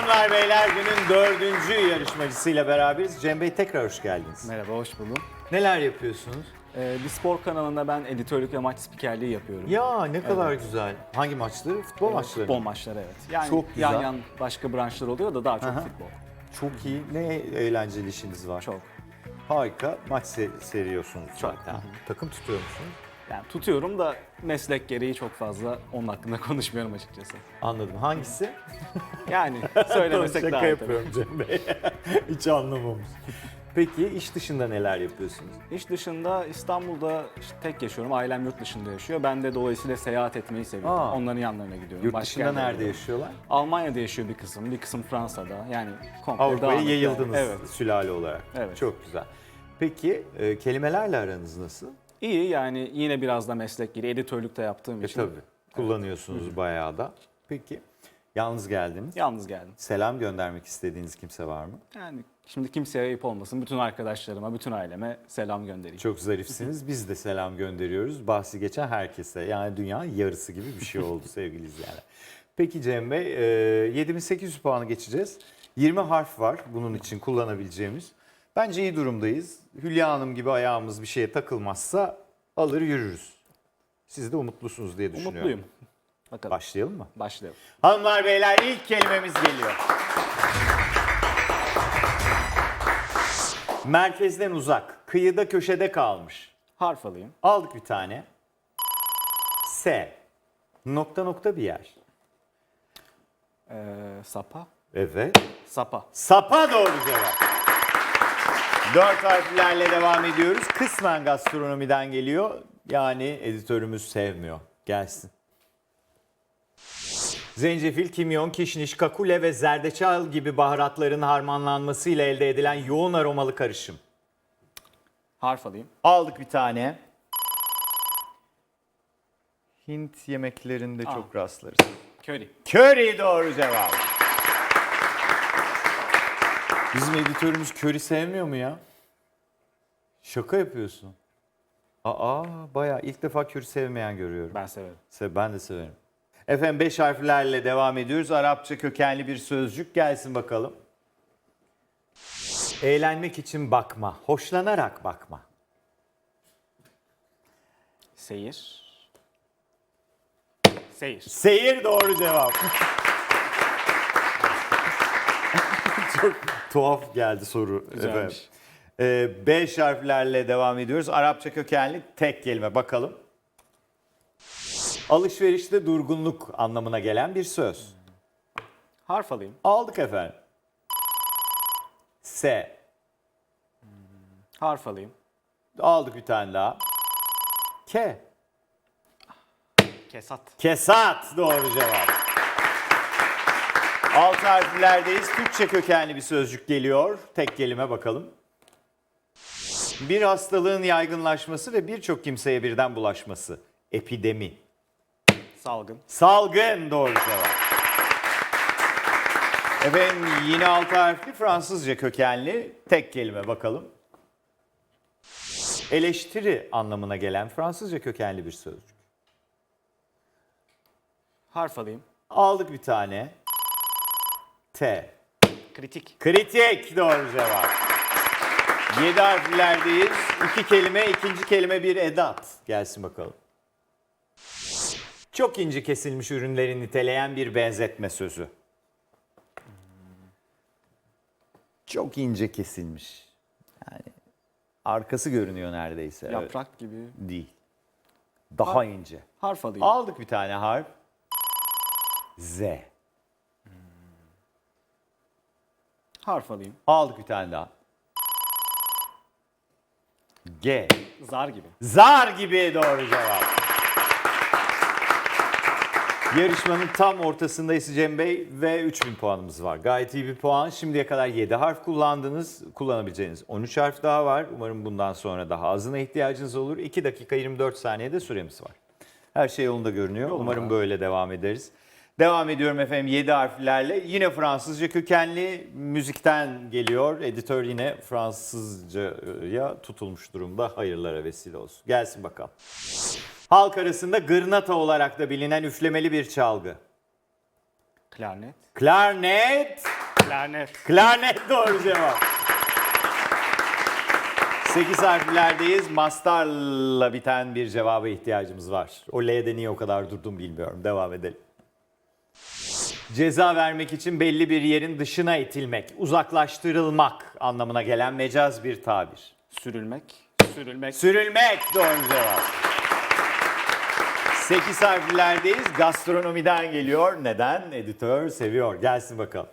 Hanımlar beyler günün dördüncü yarışmacısıyla beraberiz. Cem Bey tekrar hoş geldiniz. Merhaba, hoş buldum. Neler yapıyorsunuz? Ee, bir spor kanalında ben editörlük ve maç spikerliği yapıyorum. Ya ne kadar güzel. Hangi maçları? Futbol maçları. Futbol maçları evet. Yani Çok güzel. yan yan başka branşlar oluyor da daha çok Aha. futbol. Çok iyi. Ne eğlenceli işiniz var. Çok. Harika. Maç se- seriyorsunuz zaten. Takım tutuyor musunuz? Yani tutuyorum da meslek gereği çok fazla onun hakkında konuşmuyorum açıkçası. Anladım. Hangisi? Yani söylemesek Şaka daha iyi tabii. yapıyorum Cem Bey. Hiç anlamamış. Peki iş dışında neler yapıyorsunuz? İş dışında İstanbul'da işte tek yaşıyorum. Ailem yurt dışında yaşıyor. Ben de dolayısıyla seyahat etmeyi seviyorum. Aa. Onların yanlarına gidiyorum. Yurt Başka dışında yerlere nerede gidiyorum. yaşıyorlar? Almanya'da yaşıyor bir kısım, bir kısım Fransa'da. Yani komple Avrupa'ya dağınık yani. yayıldınız Evet. sülale olarak. Evet. Çok güzel. Peki e, kelimelerle aranız nasıl? İyi yani yine biraz da meslek gereği editörlükte yaptığım E için tabii. Kullanıyorsunuz bayağı da. Peki. Yalnız geldiniz. yalnız geldim. Selam göndermek istediğiniz kimse var mı? Yani şimdi kimseye ayıp olmasın. Bütün arkadaşlarıma, bütün aileme selam göndereyim. Çok zarifsiniz. Biz de selam gönderiyoruz. Bahsi geçen herkese. Yani dünyanın yarısı gibi bir şey oldu sevgili izleyenler. Peki Cem Bey, e, 7800 puanı geçeceğiz. 20 harf var bunun için kullanabileceğimiz. Bence iyi durumdayız. Hülya Hanım gibi ayağımız bir şeye takılmazsa alır yürürüz. Siz de umutlusunuz diye düşünüyorum. Umutluyum. Bakalım. Başlayalım mı? Başlayalım. Hanımlar beyler ilk kelimemiz geliyor. Merkezden uzak, kıyıda köşede kalmış. Harf alayım. Aldık bir tane. S. Nokta nokta bir yer. Ee, sapa. Evet. Sapa. Sapa doğru cevap. Dört harflerle devam ediyoruz. Kısmen gastronomiden geliyor. Yani editörümüz sevmiyor. Gelsin. Zencefil, kimyon, kişniş, kakule ve zerdeçal gibi baharatların harmanlanmasıyla elde edilen yoğun aromalı karışım. Harf alayım. Aldık bir tane. Hint yemeklerinde Aa. çok rastlarız. Köri. Curry doğru cevap. Bizim editörümüz köri sevmiyor mu ya? Şaka yapıyorsun. Aa bayağı ilk defa köri sevmeyen görüyorum. Ben severim. Se- Ben de severim. Efendim beş harflerle devam ediyoruz. Arapça kökenli bir sözcük gelsin bakalım. Eğlenmek için bakma, hoşlanarak bakma. Seyir. Seyir. Seyir doğru cevap. Çok tuhaf geldi soru. Güzelmiş. efendim. Ee, beş harflerle devam ediyoruz. Arapça kökenli tek kelime bakalım. Alışverişte durgunluk anlamına gelen bir söz. Harf alayım. Aldık efendim. S. Harf alayım. Aldık bir tane daha. K. Kesat. Kesat doğru cevap. Alt harflerdeyiz. Türkçe kökenli bir sözcük geliyor. Tek kelime bakalım. Bir hastalığın yaygınlaşması ve birçok kimseye birden bulaşması. Epidemi. Salgın. Salgın doğru cevap. Efendim yine alt harfli Fransızca kökenli tek kelime bakalım. Eleştiri anlamına gelen Fransızca kökenli bir sözcük. Harf alayım. Aldık bir tane. T. Kritik. Kritik doğru cevap. Yedi harflerdeyiz. İki kelime, ikinci kelime bir edat. Gelsin bakalım. Çok ince kesilmiş ürünleri niteleyen bir benzetme sözü. Çok ince kesilmiş. Yani arkası görünüyor neredeyse. Yaprak gibi. Değil. Daha ince. Harf alayım. Aldık bir tane harf. Z. Harf alayım. Aldık bir tane daha. G. Zar gibi. Zar gibi doğru cevap. Yarışmanın tam ortasındayız Cem Bey ve 3000 puanımız var. Gayet iyi bir puan. Şimdiye kadar 7 harf kullandınız. Kullanabileceğiniz 13 harf daha var. Umarım bundan sonra daha azına ihtiyacınız olur. 2 dakika 24 saniyede süremiz var. Her şey yolunda görünüyor. Yolunda. Umarım böyle devam ederiz. Devam ediyorum efendim 7 harflerle. Yine Fransızca kökenli müzikten geliyor. Editör yine Fransızcaya tutulmuş durumda. Hayırlara vesile olsun. Gelsin bakalım. Halk arasında gırnata olarak da bilinen üflemeli bir çalgı. Klarnet. Klarnet. Klarnet. Klarnet doğru cevap. 8 harflerdeyiz. Mastarla biten bir cevaba ihtiyacımız var. O L'de niye o kadar durdum bilmiyorum. Devam edelim. Ceza vermek için belli bir yerin dışına itilmek, uzaklaştırılmak anlamına gelen mecaz bir tabir. Sürülmek. Sürülmek. Sürülmek doğru cevap. 8 harflerdeyiz. Gastronomiden geliyor. Neden? Editör seviyor. Gelsin bakalım.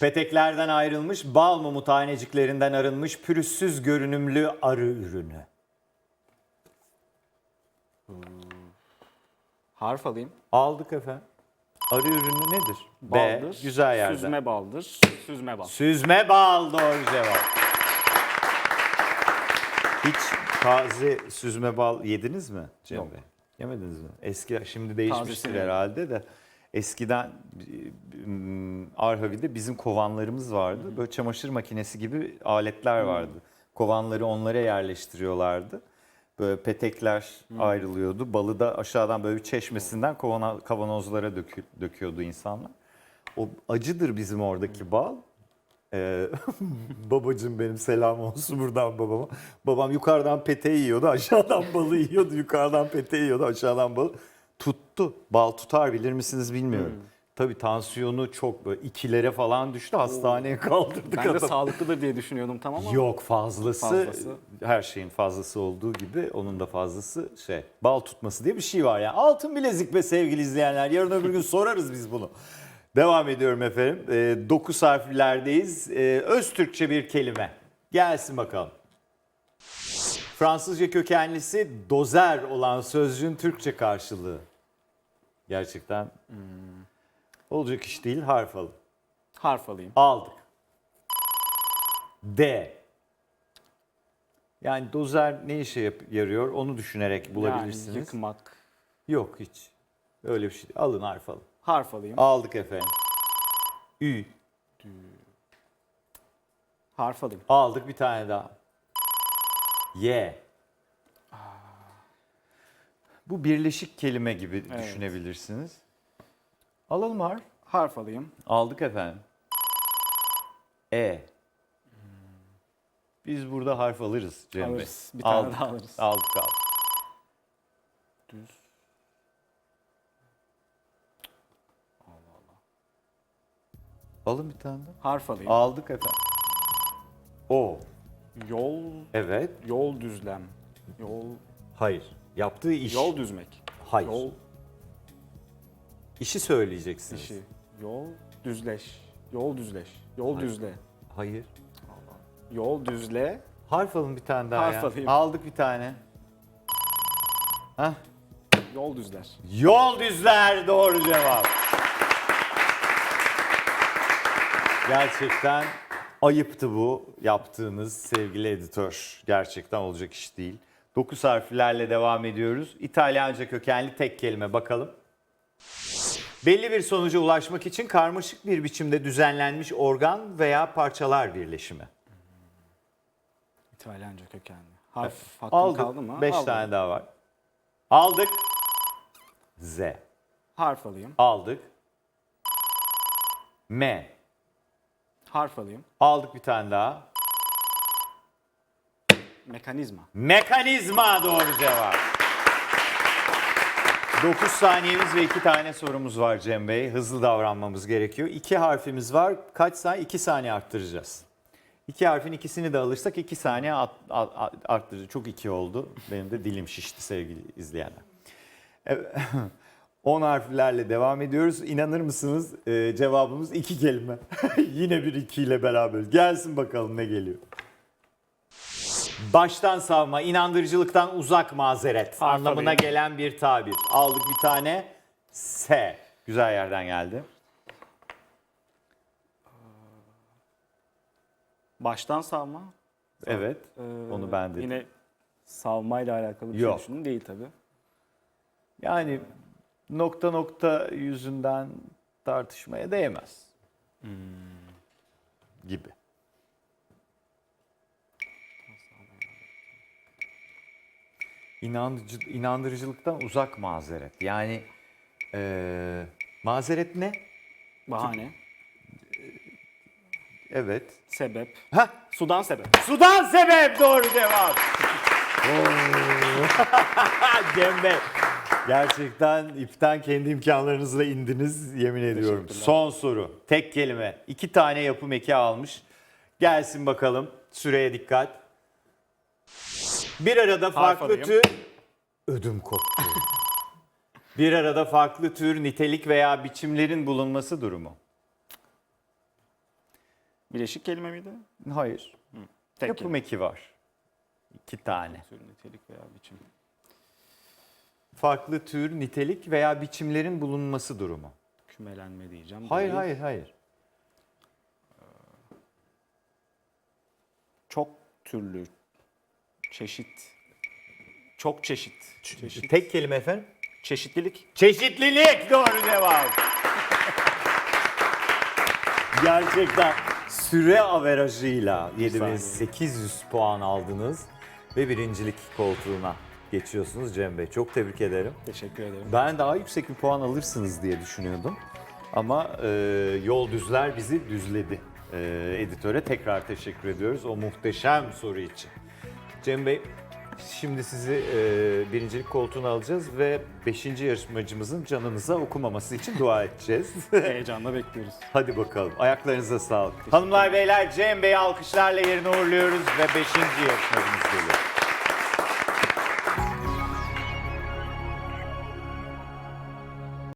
Peteklerden ayrılmış, bal mumu taneciklerinden arınmış pürüzsüz görünümlü arı ürünü. Harf alayım. Aldık efendim. Arı ürünü nedir? Baldır. B. Güzel yerden. Süzme baldır. Süzme bal. Süzme bal doğru cevap. Hiç taze süzme bal yediniz mi Cem Yok. Bey? Yemediniz mi? Eski şimdi değişmiştir Tazesini herhalde de. Eskiden m, Arhavi'de bizim kovanlarımız vardı. Böyle çamaşır makinesi gibi aletler vardı. Kovanları onlara yerleştiriyorlardı. Böyle petekler ayrılıyordu. Balı da aşağıdan böyle bir çeşmesinden kavanozlara dökü- döküyordu insanlar. O acıdır bizim oradaki bal. Ee, babacım benim selam olsun buradan babama. Babam yukarıdan peteği yiyordu, aşağıdan balı yiyordu. Yukarıdan peteği yiyordu, aşağıdan balı. Tuttu. Bal tutar bilir misiniz bilmiyorum. Tabii tansiyonu çok böyle ikilere falan düştü. Hastaneye kaldırdık Ben de adamı. sağlıklıdır diye düşünüyordum tamam ama. Yok fazlası, Fazlası. her şeyin fazlası olduğu gibi onun da fazlası şey bal tutması diye bir şey var ya. Altın bilezik be sevgili izleyenler. Yarın öbür gün sorarız biz bunu. Devam ediyorum efendim. 9 harflerdeyiz. Ee, öz Türkçe bir kelime. Gelsin bakalım. Fransızca kökenlisi dozer olan sözcüğün Türkçe karşılığı. Gerçekten olacak iş değil harf alın. Harf alayım. Aldık. D. Yani dozer ne işe yap- yarıyor onu düşünerek bulabilirsiniz. Yani yıkmak. Yok hiç. Öyle bir şey değil. Alın harf alın. Harf alayım. Aldık efendim. Ü. Harf alayım. Aldık bir tane daha. Y. Bu birleşik kelime gibi Evet. düşünebilirsiniz. Alalım harf. Harf alayım. Aldık efendim. E. Biz burada harf alırız Cem Bey. Alırız. Bir tane Aldık. daha alırız. Aldık aldık. Düz. Alın bir tane daha. Harf alayım. Aldık efendim. O. Yol. Evet. Yol düzlem. Yol. Hayır. Yaptığı iş. Yol düzmek. Hayır. Yol İşi söyleyeceksiniz. işi. Yol düzleş. Yol düzleş. Yol Hayır. düzle. Hayır. Yol düzle. Harf alın bir tane daha Harf ya. alayım. Aldık bir tane. Hah. Yol düzler. Yol düzler doğru cevap. Gerçekten ayıptı bu yaptığınız sevgili editör. Gerçekten olacak iş değil. 9 harflerle devam ediyoruz. İtalyanca kökenli tek kelime bakalım. Belli bir sonuca ulaşmak için karmaşık bir biçimde düzenlenmiş organ veya parçalar birleşimi. İtalyanca kökenli. Harf hakkım Aldık. kaldı mı? 5 Aldım. tane daha var. Aldık. Z. Harf alayım. Aldık. M. Harf alayım. Aldık bir tane daha. Mekanizma. Mekanizma doğru cevap. 9 saniyemiz ve 2 tane sorumuz var Cem Bey. Hızlı davranmamız gerekiyor. 2 harfimiz var. Kaç saniye? 2 saniye arttıracağız. 2 harfin ikisini de alırsak 2 saniye at- at- at- arttıracağız. Çok 2 oldu. Benim de dilim şişti sevgili izleyenler. Evet. 10 harflerle devam ediyoruz. İnanır mısınız? Ee, cevabımız 2 kelime. Yine bir 2 ile beraber. Gelsin bakalım ne geliyor. Baştan savma, inandırıcılıktan uzak mazeret Harf anlamına gelen bir tabir. Aldık bir tane S. Güzel yerden geldi. Baştan savma. Evet. Ee, Onu ben dedim. Yine savmayla alakalı bir Yok. şey düşündüm. Değil tabii. Yani nokta nokta yüzünden tartışmaya değmez. Hmm. Gibi. İnandırıcı, inandırıcılıktan uzak mazeret. Yani eee, Mazeret ne? Bahane, Evet. sebep, Ha, sudan sebep. sudan sebep doğru cevap. Cem Bey. Gerçekten ipten kendi imkanlarınızla indiniz yemin ediyorum. Son soru. Tek kelime. İki tane yapım eki almış. Gelsin bakalım. Süreye dikkat. Bir arada farklı tür... Ödüm koptu. Bir arada farklı tür, nitelik veya biçimlerin bulunması durumu. Bileşik kelime miydi? Hayır. Tek Yapım kelime. eki var. İki tane. Tür, nitelik veya biçim. Farklı tür, nitelik veya biçimlerin bulunması durumu. Kümelenme diyeceğim. Hayır, Değil. hayır, hayır. Çok türlü, çeşit, çok çeşit. Çeşit. Tek kelime efendim. Çeşitlilik. Çeşitlilik doğru cevap. Gerçekten süre averajıyla 7800 puan aldınız ve birincilik koltuğuna geçiyorsunuz Cem Bey. Çok tebrik ederim. Teşekkür ederim. Ben daha yüksek bir puan alırsınız diye düşünüyordum. Ama e, yol düzler bizi düzledi. E, editöre tekrar teşekkür ediyoruz o muhteşem soru için. Cem Bey, şimdi sizi e, birincilik koltuğuna alacağız ve 5. yarışmacımızın canınıza okumaması için dua edeceğiz. Heyecanla bekliyoruz. Hadi bakalım. Ayaklarınıza sağlık. Hanımlar beyler Cem Bey'i alkışlarla yerine uğurluyoruz ve 5. yarışmacımız geliyor.